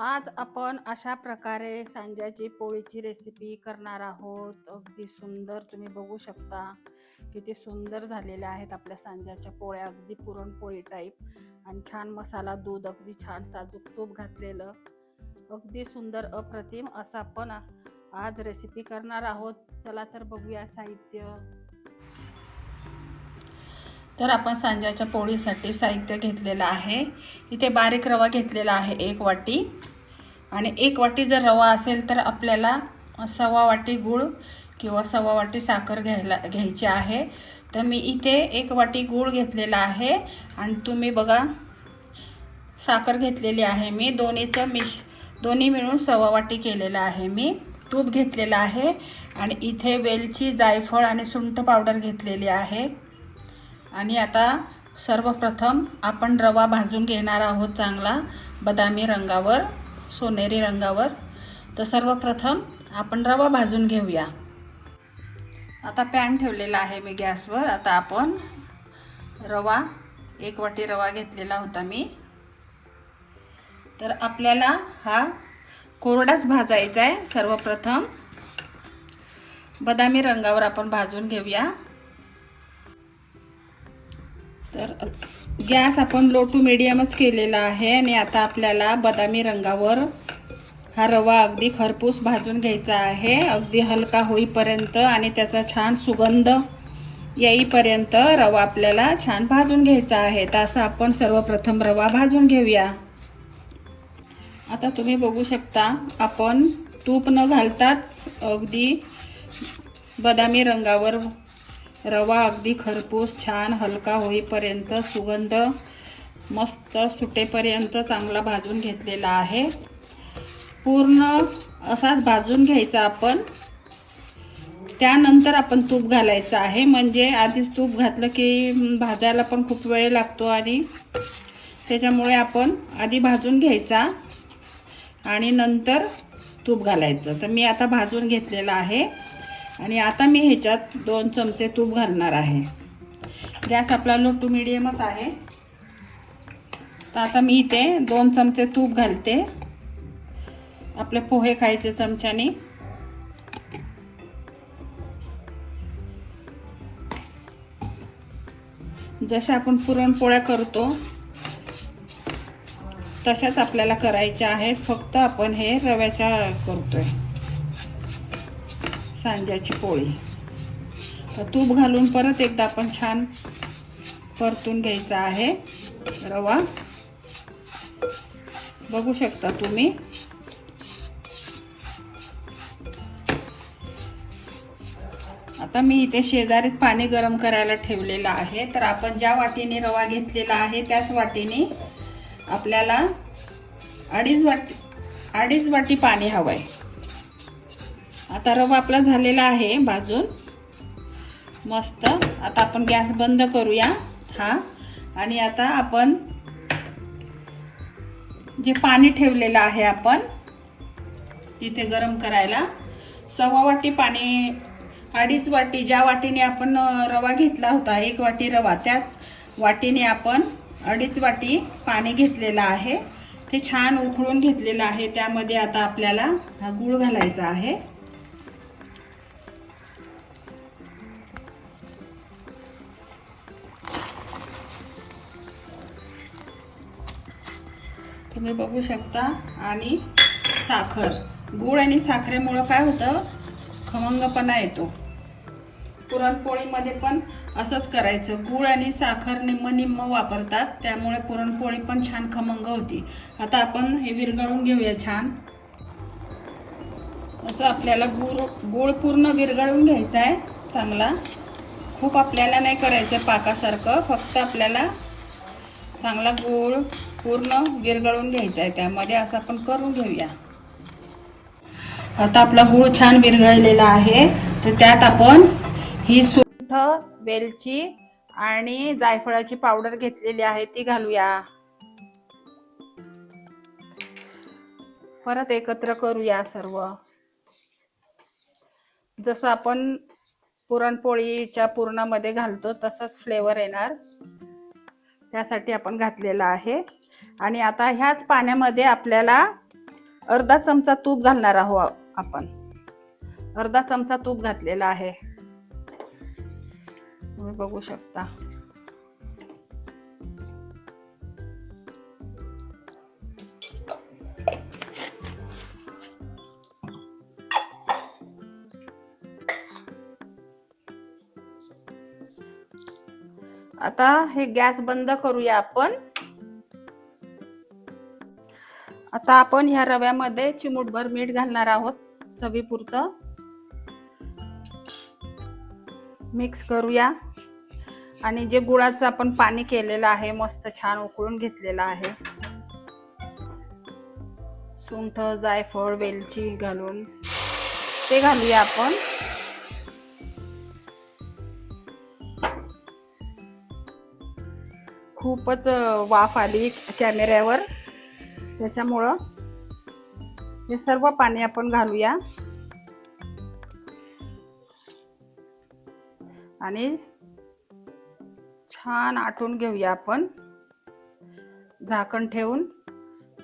आज आपण अशा प्रकारे सांज्याची पोळीची रेसिपी करणार आहोत. अगदी सुंदर तुम्ही बघू शकता. किती सुंदर झालेल्या आहेत आपल्या सांज्याच्या पोळ्या. अगदी पुरणपोळी टाईप आणि छान मसाला दूध अगदी छान साजूक तूप घातलेलं. अगदी सुंदर अप्रतिम असं आपण आज रेसिपी करणार आहोत. चला तर बघूया साहित्य. तर आपण सांज्याच्या पोळीसाठी साहित्य घेतलेलं आहे. इथे बारीक रवा घेतलेला आहे एक वाटी. आणि एक वाटी जर रवा असेल तर आपल्याला सव्वा वाटी गूळ किंवा सव्वा वाटी साखर घ्यायला घ्यायची आहे. तर मी इथे एक वाटी गूळ घेतलेला आहे. आणि तुम्ही बघा साखर घेतलेली आहे मी. दोन्हीचं मिश दोन्ही मिळून सव्वा वाटी केलेलं आहे मी. तूप घेतलेलं आहे. आणि इथे वेलची जायफळ आणि सुंठ पावडर घेतलेली आहे. आणि आता सर्वप्रथम आपण रवा भाजून घेणार आहोत चांगला बदामी रंगावर सोनेरी रंगावर. तर सर्वप्रथम आपण रवा भाजून घेऊया. आता पॅन ठेवलेला आहे मी गॅसवर. आता आपण रवा एक वाटी रवा घेतलेला होता मी. तर आपल्याला हा कोरडाच भाजायचा आहे सर्वप्रथम बदामी रंगावर आपण भाजून घेऊया. तर गॅस आपण लो टू मिडियमच केलेला आहे आणि आता आपल्याला बदामी रंगावर हा रवा अगदी खरपूस भाजून घ्यायचा आहे. अगदी हलका होईपर्यंत आणि त्याचा छान सुगंध येईपर्यंत रवा आपल्याला छान भाजून घ्यायचा आहे. तर असं आपण सर्वप्रथम रवा भाजून घेऊया. आता तुम्ही बघू शकता आपण तूप न घालताच अगदी बदामी रंगावर रवा अगदी खरपूस छान हलका होईपर्यंत सुगंध मस्त सुटेपर्यंत चांगला भाजून घेतलेला आहे. पूर्ण असाच भाजून घ्यायचा आपण. त्यानंतर आपण तूप घालायचं आहे. म्हणजे आधीच तूप घातलं की भाजायला पण खूप वेळ लागतो आणि त्याच्यामुळे आपण आधी भाजून घ्यायचा आणि नंतर तूप घालायचं. तर मी आता भाजून घेतलेलं आहे. आणि आता मी ह्याच्यात दोन चमचे तूप घालणार आहे. गॅस आपला लो टू मिडियमच आहे. तर आता मी इथे दोन चमचे तूप घालते. आपले पोहे खायचे चमच्याने. जशा आपण पुरणपोळ्या करतो तशाच आपल्याला करायच्या आहेत. फक्त आपण हे रव्याच्या करतोय. सांज्याची पोळी. तर तूप घालून परत एकदा आपण छान परतून घ्यायचा आहे. रवा. बघू शकता तुम्ही. आता मी इथे शेजारीच पाणी गरम करायला ठेवलेलं आहे. तर आपण ज्या वाटीने रवा घेतलेला आहे त्याच वाटीने आपल्याला अडीच वाटी अडीच वाटी पाणी हवं आहे आता रवा आपला झालेला आहे भाजून. मस्त. आता आपण गॅस बंद करूया हा. आणि आता आपण जे पाणी ठेवलेलं आहे आपण इथे गरम करायला. सव्वा वाटी पाणी अडीच वाटी ज्या वाटीने आपण रवा घेतला होता एक वाटी रवा त्याच वाटीने आपण अडीच वाटी पाणी घेतलेलं आहे. ते छान उकळून घेतलेलं आहे. त्यामध्ये आता आपल्याला हा गूळ घालायचा आहे. तुम्ही बघू शकता. आणि साखर. गूळ आणि साखरेमुळं काय होतं? खमंगपणा येतो. पुरणपोळीमध्ये पण असंच करायचं. गूळ आणि साखर निम्म निम्म वापरतात. त्यामुळे पुरणपोळी पण छान खमंग होती. आता आपण हे विरघळून घेऊया छान. असं आपल्याला गूळ गूळ पूर्ण विरघळून घ्यायचा आहे. चांगला. खूप आपल्याला नाही करायचं पाकासारखं. फक्त आपल्याला चांगला गूळ पूर्ण विरघळून घ्यायचा आहे. त्यामध्ये असं आपण करून घेऊया. आता आपला गूळ छान विरघळलेला आहे. तर त्यात आपण ही सुंठ वेलची आणि जायफळाची पावडर घेतलेली आहे ती घालूया. परत एकत्र करूया सर्व. जसं आपण पुरणपोळीच्या पूर्णामध्ये घालतो तसाच फ्लेवर येणार. त्यासाठी आपण घातलेला आहे. आणि आता ह्याच पाण्यामध्ये आपल्याला अर्धा चमचा तूप घालणार आहोत आपण. अर्धा चमचा तूप घातलेला आहे. तुम्ही बघू शकता. आता हे गॅस बंद करूया आपण. आता आपण ह्या रव्यामध्ये चिमूटभर मीठ घालणार आहोत चवीपुरतं. मिक्स करूया. आणि जे गुळाचं आपण पाणी केलेलं आहे मस्त छान उकळून घेतलेलं आहे. सुंठ जायफळ वेलची घालून. ते घालूया आपण. खूपच वाफ आली कॅमेऱ्यावर. त्याच्यामुळं हे सर्व पाणी आपण घालूया. आणि छान आटून घेऊया आपण. झाकण ठेवून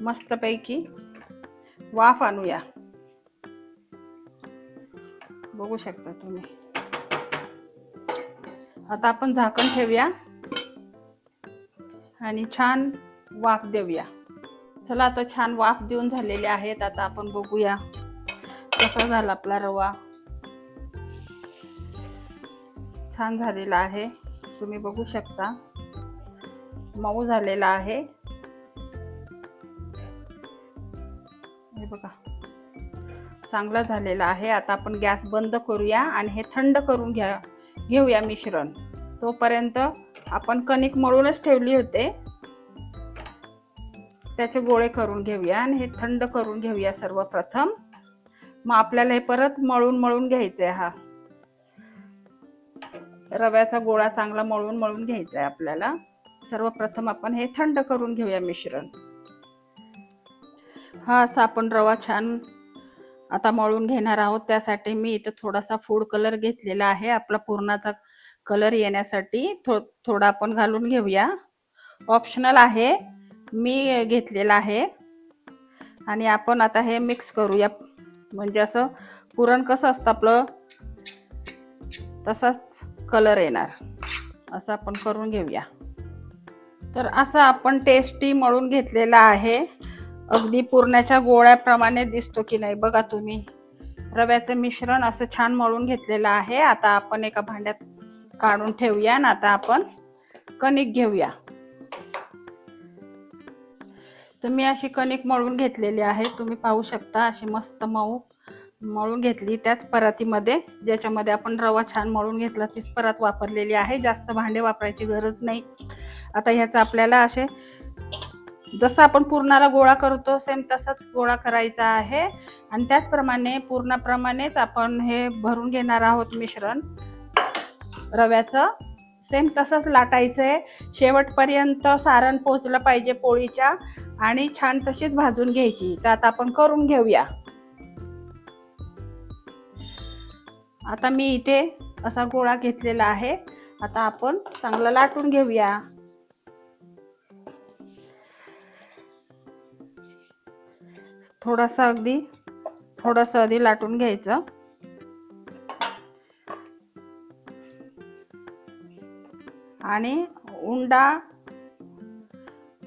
मस्तपैकी वाफ आणूया. बघू शकता तुम्ही. आता आपण झाकण ठेवूया. आणि छान वाफ देऊया. चला आता छान वाफ देऊन झालेले आहेत. आता आपण बघूया कसा झाला आपला रवा. छान झालेला आहे. तुम्ही बघू शकता. मऊ झालेला आहे. हे बघा. चांगला झालेला आहे. आता आपण गॅस बंद करूया आणि हे थंड करून घ्या घेऊया मिश्रण. तोपर्यंत आपण कणिक मळूनच ठेवली होते. त्याचे गोळे करून घेऊया आणि हे थंड करून घेऊया सर्वप्रथम. मग आपल्याला हे परत मळून मळून घ्यायचं आहे हा. रव्याचा गोळा चांगला मळून मळून घ्यायचा आहे आपल्याला. सर्वप्रथम आपण हे थंड करून घेऊया मिश्रण. हा असा आपण रवा छान आता मळून घेणार आहोत. त्यासाठी मी इथं थोडासा फूड कलर घेतलेला आहे. आपला पूर्णाचा कलर येण्यासाठी थो थोडा आपण घालून घेऊया. ऑप्शनल आहे मी घेतलेला आहे. आणि आपण आता हे मिक्स करूया. म्हणजे असं पुरण कसं असतं आपलं? तसाच कलर येणार. असं आपण करून घेऊया. तर असं आपण टेस्टी मळून घेतलेला आहे. अगदी पुरणाच्या गोळ्याप्रमाणे दिसतो की नाही बघा तुम्ही. रव्याचं मिश्रण असं छान मळून घेतलेलं आहे. आता आपण एका भांड्यात काढून ठेवूया ना आता आपण कणिक घेऊया. तर मी अशी कणिक मळून घेतलेली आहे. तुम्ही पाहू शकता अशी मस्त मऊ मळून घेतली. त्याच परातीमध्ये ज्याच्यामध्ये आपण रवा छान मळून घेतला तीच परात वापरलेली आहे. जास्त भांडे वापरायची गरज नाही. आता ह्याचं आपल्याला असे जसं आपण पूर्णाला गोळा करतो सेम तसाच गोळा करायचा आहे. आणि त्याचप्रमाणे पूर्णाप्रमाणेच आपण हे भरून घेणार आहोत मिश्रण. रव्याचं. सेम तसंच लाटायचं आहे शेवटपर्यंत सारण पोचलं पाहिजे पोळीच्या आणि छान तशीच भाजून घ्यायची. तर आता आपण करून घेऊया. आता मी इथे असा गोळा घेतलेला आहे. आता आपण चांगला लाटून घेऊया. थोडासा अगदी थोडंसं आधी लाटून घ्यायचं. आणि उंडा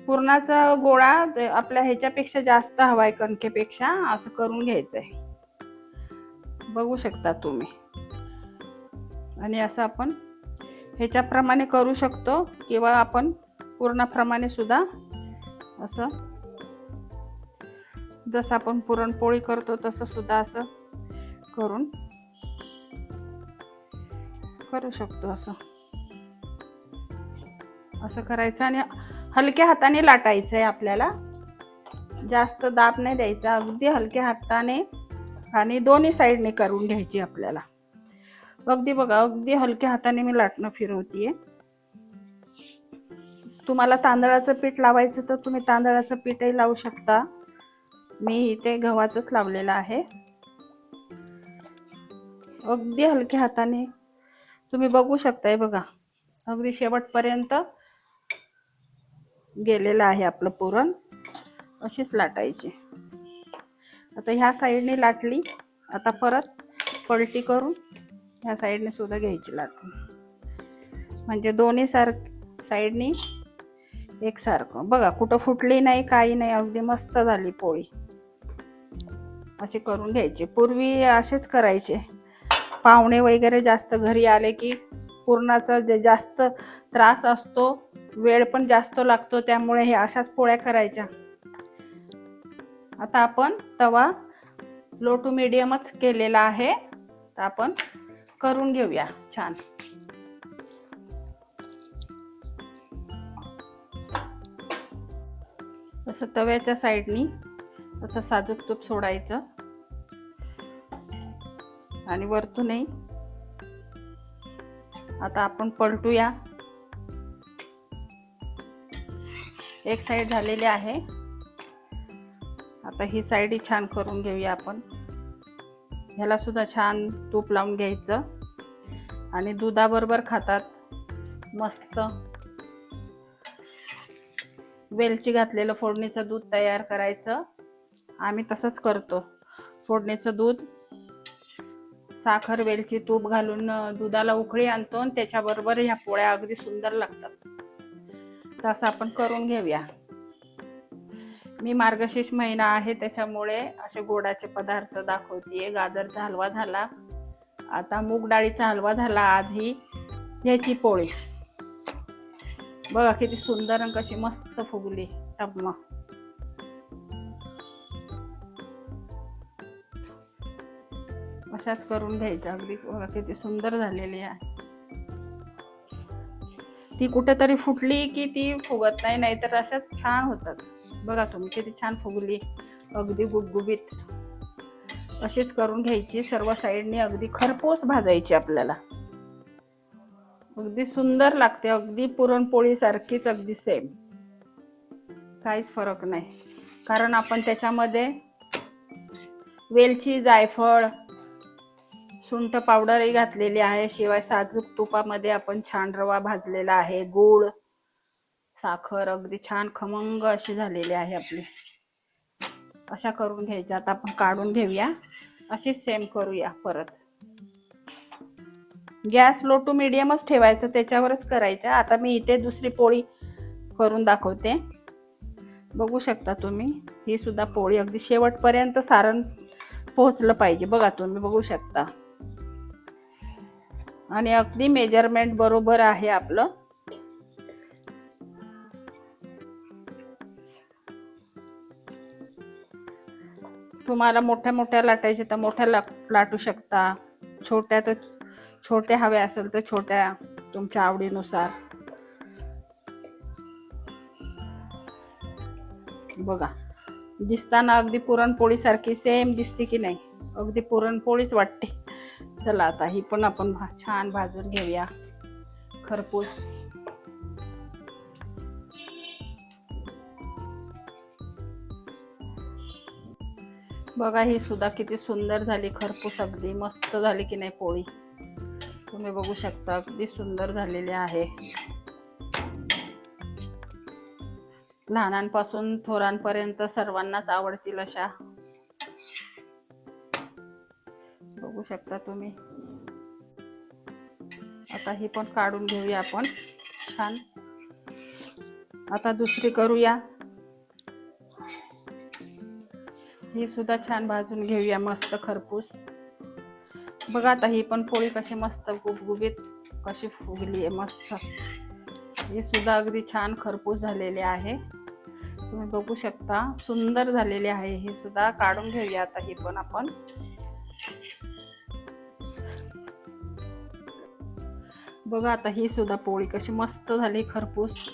पुरणाचा गोळा आपल्या ह्याच्यापेक्षा जास्त हवा आहे कणकेपेक्षा असं करून घ्यायचं आहे बघू शकता तुम्ही. आणि असं आपण ह्याच्याप्रमाणे करू शकतो किंवा आपण पूर्णाप्रमाणे सुद्धा असं जसं आपण पुरणपोळी करतो तसं सुद्धा असं करून करू शकतो असं. असं करायचं आणि हलक्या हाताने लाटायचं आहे आपल्याला. जास्त दाब नाही द्यायचा अगदी हलक्या हाताने आणि दोन्ही साईडने करून घ्यायची आपल्याला. अगदी बघा अगदी हलक्या हाताने मी लाटणं फिरवतीये. तुम्हाला तांदळाचं पीठ लावायचं तर तुम्ही तांदळाचं पीठही लावू शकता. मी इथे गव्हाचंच लावलेलं आहे. अगदी हलक्या हाताने तुम्ही बघू शकताय बघा. अगदी शेवटपर्यंत गेलेलं आहे आपलं पुरण. अशीच लाटायची. आता ह्या साईडने लाटली. आता परत पलटी करून ह्या साईडने सुद्धा घ्यायची लाटून. म्हणजे दोन्ही सार साईडनी एकसारखं बघा कुठं फुटली नाही काही नाही. अगदी मस्त झाली पोळी. असे करून घ्यायची. पूर्वी असेच करायचे. पाहुणे वगैरे जास्त घरी आले की पुरणाचा जे जास्त त्रास असतो वेळ पण जास्त लागतो त्यामुळे हे अशाच पोळ्या करायच्या. आता आपण तवा लो टू मिडियमच केलेला आहे. तर आपण करून घेऊया छान. असं तव्याच्या साईडनी असं साजूक तूप सोडायचं. आणि वरतूनही आता आपण पलटूया. एक साईड झालेली आहे. आता ही साईड छान करून घेऊया आपण. ह्याला सुद्धा छान तूप लावून घ्यायचं. आणि दुधाबरोबर खातात. मस्त. वेलची घातलेलं फोडणीचं दूध तयार करायचं. आम्ही तसंच करतो. फोडणीचं दूध साखर वेलची तूप घालून दुधाला उकळी आणतो आणि त्याच्याबरोबर ह्या पोळ्या अगदी सुंदर लागतात. तसं आपण करून घेऊया. मी मार्गशीर्ष महिना आहे त्याच्यामुळे असे गोडाचे पदार्थ दाखवते गाजरचा हलवा झाला. आता मूग डाळीचा हलवा झाला. आज ही ह्याची पोळी. बघा किती सुंदर आणि कशी मस्त फुगली टम्मा. अशाच करून घ्यायच्या अगदी बघा किती सुंदर झालेली आहे. ती कुठेतरी फुटली की ती फुगत नाही नाहीतर अशाच छान होतात. बघा तुम्ही किती छान फुगली. अगदी गुबगुबीत. अशीच करून घ्यायची. सर्व साईडनी अगदी खरपोस भाजायची आपल्याला. अगदी सुंदर लागते. अगदी पुरणपोळीसारखीच अगदी सेम काहीच फरक नाही. कारण आपण त्याच्यामध्ये वेलची जायफळ सुंठ पावडरही घातलेली आहे. शिवाय साजूक तुपामध्ये आपण छान रवा भाजलेला आहे. गूळ साखर अगदी छान खमंग अशी झालेली आहे आपली. अशा करून घ्यायच्या. आता आपण काढून घेऊया. अशी सेम करूया परत. गॅस लो टू मिडियमच ठेवायचं. त्याच्यावरच करायचं. आता मी इथे दुसरी पोळी करून दाखवते. बघू शकता तुम्ही. ही सुद्धा पोळी अगदी शेवटपर्यंत सारण पोहोचलं पाहिजे. बघा तुम्ही. बघू शकता. आणि अगदी मेजरमेंट बरोबर आहे आपलं. तुम्हाला मोठ्या मोठ्या लाटायचे तर मोठ्या ला लाटू शकता. छोट्या तर छोट्या हव्या असेल तर छोट्या तुमच्या आवडीनुसार. बघा दिसताना अगदी पुरणपोळीसारखी सेम दिसते की नाही? अगदी पुरणपोळीच वाटते. चला आता ही पण आपण छान भाजून घेऊया. खरपूस. बघा ही सुद्धा किती सुंदर झाली खरपूस अगदी मस्त झाली की नाही पोळी. तुम्ही बघू शकता अगदी सुंदर झालेली आहे. लहानांपासून थोरांपर्यंत सर्वांनाच आवडतील अशा बघू शकता तुम्ही. आता ही पण काढून घेऊया आपण. छान. आता दुसरी करूया. ही सुद्धा छान भाजून घेऊया मस्त खरपूस. बघा आता ही पण पोळी कशी मस्त गुबगुबीत कशी फुगली आहे मस्त. ही सुद्धा अगदी छान खरपूस झालेली आहे. तुम्ही बघू शकता सुंदर झालेली आहे ही सुद्धा. काढून घेऊया आता ही पण आपण. बघा आता ही सुद्धा पोळी कशी मस्त झाली खरपूस.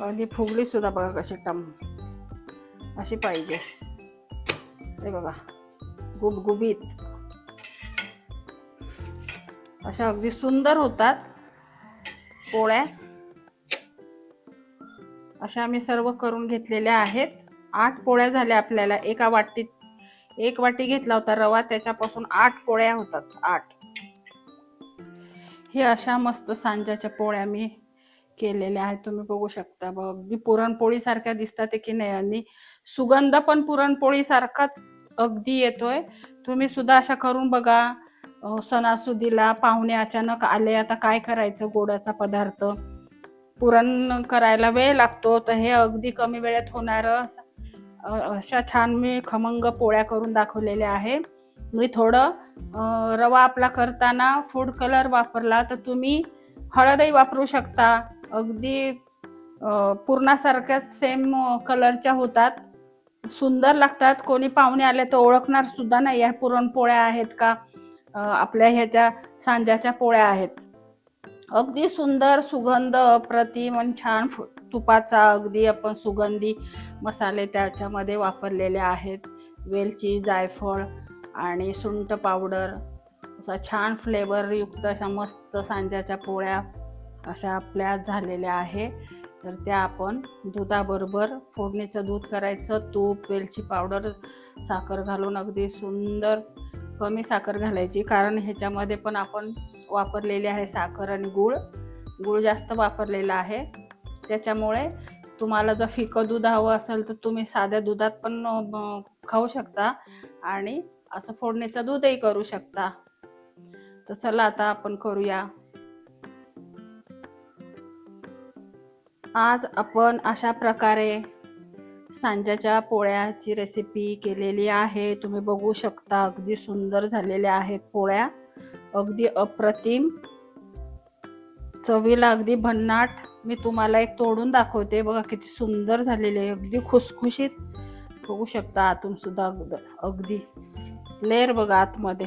आणि फुगली सुद्धा बघा कशी टम. अशी पाहिजे. हे बघा गुबगुबीत. अशा अगदी सुंदर होतात पोळ्या. अशा आम्ही सर्व करून घेतलेल्या आहेत. आठ पोळ्या झाल्या आपल्याला. एका वाटीत एक वाटी घेतला होता रवा त्याच्यापासून आठ पोळ्या होतात. आठ. हे अशा मस्त सांजाच्या पोळ्या मी केलेल्या आहेत. तुम्ही बघू शकता. बघ अगदी पुरणपोळीसारख्या दिसतात की नाही आणि सुगंध पण पुरणपोळीसारखाच अगदी येतोय. तुम्ही सुद्धा अशा करून बघा. सणासुदीला पाहुणे अचानक आले. आता काय करायचं? गोडाचा पदार्थ. पुरण करायला वेळ लागतो. तर हे अगदी कमी वेळेत होणारं अशा छान मी खमंग पोळ्या करून दाखवलेल्या आहे. मी थोडं रवा आपला करताना फूड कलर वापरला तर तुम्ही हळदही वापरू शकता. अगदी पूर्णासारख्याच सेम कलरच्या होतात. सुंदर लागतात. कोणी पाहुणे आले तर ओळखणार सुद्धा नाही. या पुरणपोळ्या आहेत का? आपल्या ह्याच्या सांज्याच्या पोळ्या आहेत. अगदी सुंदर सुगंध अप्रतिम आणि छान फु- तुपाचा अगदी आपण सुगंधी मसाले त्याच्यामध्ये वापरलेले आहेत. वेलची जायफळ आणि सुंठ पावडर असा छान फ्लेवरयुक्त अशा मस्त सांज्याच्या पोळ्या अशा आपल्या झालेल्या आहे. तर त्या आपण दुधाबरोबर फोडणीचं दूध करायचं तूप वेलची पावडर साखर घालून अगदी सुंदर कमी साखर घालायची. कारण ह्याच्यामध्ये पण आपण वापरलेली आहे साखर आणि गूळ. गूळ जास्त वापरलेला आहे. त्याच्यामुळे तुम्हाला जर फिकं दूध हवं असेल तर तुम्ही साध्या दुधात पण खाऊ शकता. आणि असं फोडणीचं दूधही करू शकता. तर चला आता आपण करूया. आज आपण अशा प्रकारे सांज्याच्या पोळ्याची रेसिपी केलेली आहे. तुम्ही बघू शकता अगदी सुंदर झालेल्या आहेत पोळ्या. अगदी अप्रतिम. चवीला अगदी भन्नाट. मी तुम्हाला एक तोडून दाखवते. बघा किती सुंदर झालेले अगदी खुसखुशीत. बघू शकता आतून सुद्धा अगद अगदी लेअर बघा आतमध्ये.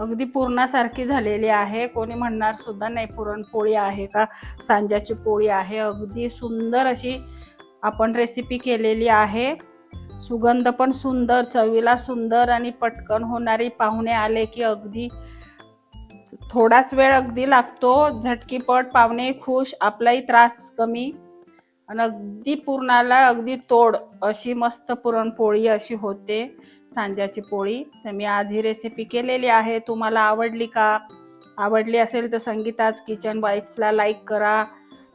अगदी पूर्णासारखी झालेली आहे. कोणी म्हणणार सुद्धा नाही पुरणपोळी आहे का? सांज्याची पोळी आहे. अगदी सुंदर अशी आपण रेसिपी केलेली आहे. सुगंध पण सुंदर चवीला सुंदर आणि पटकन होणारी पाहुणे आले की अगदी थोडाच वेळ अगदी लागतो. झटकीपट पाहुणे खुश आपलाही त्रास कमी. आणि अगदी पुरणाला अगदी तोड अशी मस्त पुरणपोळी अशी होते सांज्याची पोळी. तर मी आज ही रेसिपी केलेली आहे. तुम्हाला आवडली का? आवडली असेल तर संगीताज किचन वाईट्सला लाईक करा.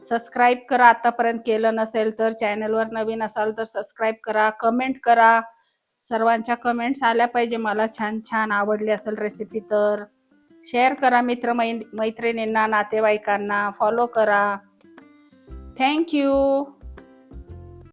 सबस्क्राईब करा. आतापर्यंत केलं नसेल तर चॅनलवर नवीन असाल तर सबस्क्राईब करा. कमेंट करा. सर्वांच्या कमेंट्स आल्या पाहिजे. मला छान छान आवडली असेल रेसिपी तर. शेअर करा मित्र मै मैत्रिणींना नातेवाईकांना. फॉलो करा. Thank you.